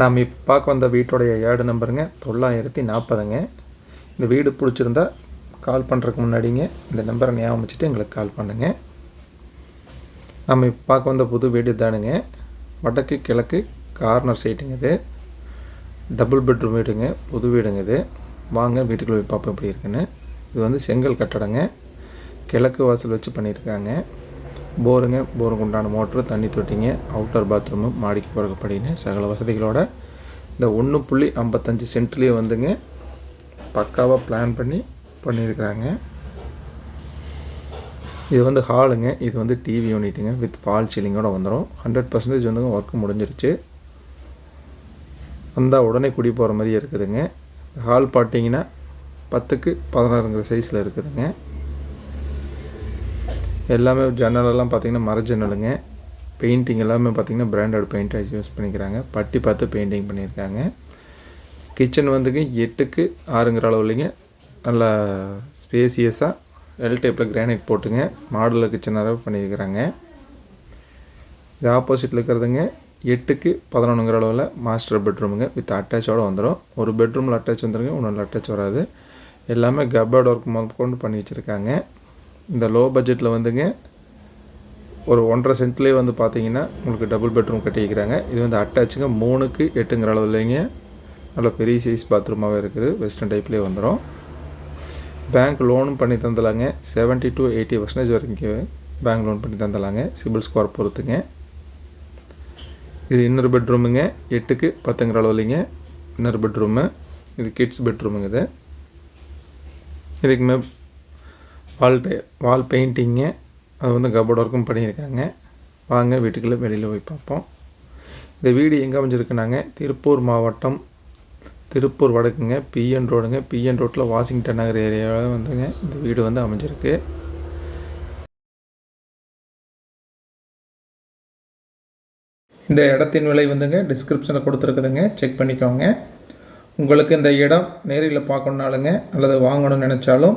நாம் இப்போ பார்க்க வந்த வீட்டுடைய ஏடு நம்பருங்க. தொள்ளாயிரத்தி நாற்பதுங்க. இந்த வீடு பிடிச்சிருந்தா கால் பண்ணுறதுக்கு முன்னாடிங்க இந்த நம்பரை ஞாபகம் வச்சுட்டு எங்களுக்கு கால் பண்ணுங்கள் நம்ம இப்போ பார்க்க வந்த புது வீடு தானுங்க வடக்கு கிழக்கு கார்னர் சைட்டுங்க இது. டபுள் பெட்ரூம் வீடுங்க புது வீடுங்க இது. வாங்க வீட்டுக்குள்ளே போய் பார்ப்போம் எப்படி இருக்குன்னு. இது வந்து செங்கல் கட்டடங்க. கிழக்கு வாசல் வச்சு பண்ணியிருக்காங்க. போருங்க போருக்கு உண்டான மோட்ரு தண்ணி தொட்டிங்க அவுட்டர் பாத்ரூமு மாடிக்கு போகிறக்கு படின்னு சகல வசதிகளோட இந்த ஒன்று புள்ளி ஐம்பத்தஞ்சு சென்ட்லேயே வந்துங்க. பக்காவாக பிளான் பண்ணி பண்ணியிருக்கிறாங்க இது வந்து ஹாலுங்க இது வந்து டிவி யூனிட்டுங்க வித் ஃபால் சீலிங்கோட வந்துடும் ஹண்ட்ரட் பர்சன்டேஜ் வந்துங்க ஒர்க் முடிஞ்சிருச்சு. வந்தால் உடனே குடி போகிற மாதிரி இருக்குதுங்க. ஹால் பார்த்தீங்கன்னா பத்துக்கு பதினாறுங்கிற சைஸில் இருக்குதுங்க. எல்லாமே ஜன்னலெல்லாம் பார்த்தீங்கன்னா மர ஜன்னலுங்க. பெயிண்டிங் எல்லாமே பார்த்தீங்கன்னா பிராண்டட் பெயிண்ட் யூஸ் பண்ணிக்கிறாங்க. பட்டி பார்த்து பெயிண்டிங் பண்ணியிருக்காங்க. கிச்சன் வந்துங்க எட்டுக்கு ஆறுங்கிற அளவுலைங்க நல்லா ஸ்பேசியஸாக எல் டைப்பில் கிரானைட் போட்டுங்க. மாடலில் கிச்சனாக பண்ணியிருக்கிறாங்க. இது ஆப்போசிட்டில் இருக்கிறதுங்க எட்டுக்கு பதினொன்றுங்கிற அளவில் மாஸ்டர் பெட்ரூமுங்க வித் அட்டாச்சோடு வந்துடும் ஒரு பெட்ரூமில் அட்டாச் வந்துடுங்க ஒன்றும் அட்டாச் வராது. எல்லாமே கபோர்ட் ஒர்க் கொண்டு பண்ணி வச்சுருக்காங்க. இந்த லோ பட்ஜெட்டில் வந்துங்க ஒரு ஒன்றரை சென்ட்லேயே வந்து பார்த்தீங்கன்னா உங்களுக்கு டபுள் பெட்ரூம் கட்டிக்கிறாங்க இது வந்து அட்டாச்சுங்க மூணுக்கு எட்டுங்கிற அளவுலேங்க. நல்ல பெரிய சைஸ் பாத்ரூமாகவே இருக்குது. வெஸ்டர்ன் டைப்லேயே வந்துடும் பேங்க் லோனும் பண்ணி தந்துடலாங்க செவன்ட்டி டு எயிட்டி பர்சன்டேஜ் வரைக்கும் பேங்க் லோன் பண்ணி தந்துடலாங்க சிபில் ஸ்கோர் பொறுத்துங்க. இது இன்னொரு பெட்ரூமுங்க எட்டுக்கு பத்துங்கிற அளவுலைங்க. இன்னொரு பெட்ரூமு இது கிட்ஸ் பெட்ரூமுங்க இது. இதுக்கு மே வால் டை வால் பெயிண்டிங்கு அது வந்து கபோர்ட் ஒர்க்கும் பண்ணியிருக்காங்க. வாங்க வீட்டுக்குள்ளே வெளியில் போய் பார்ப்போம். இந்த வீடு எங்கே அமைஞ்சிருக்குனாங்க? திருப்பூர் மாவட்டம் திருப்பூர் வடக்குங்க பிஎன் ரோடுங்க பிஎன் ரோட்டில் வாஷிங்டன் நகர் ஏரியாவில் வந்துங்க இந்த வீடு வந்து அமைஞ்சிருக்கு. இந்த இடத்தின் விலை வந்துங்க டிஸ்கிரிப்ஷனில் கொடுத்துருக்குதுங்க. செக் பண்ணிக்கோங்க. உங்களுக்கு இந்த இடம் நேரில் பார்க்கணுனாலுங்க அல்லது வாங்கணும்னு நினச்சாலும்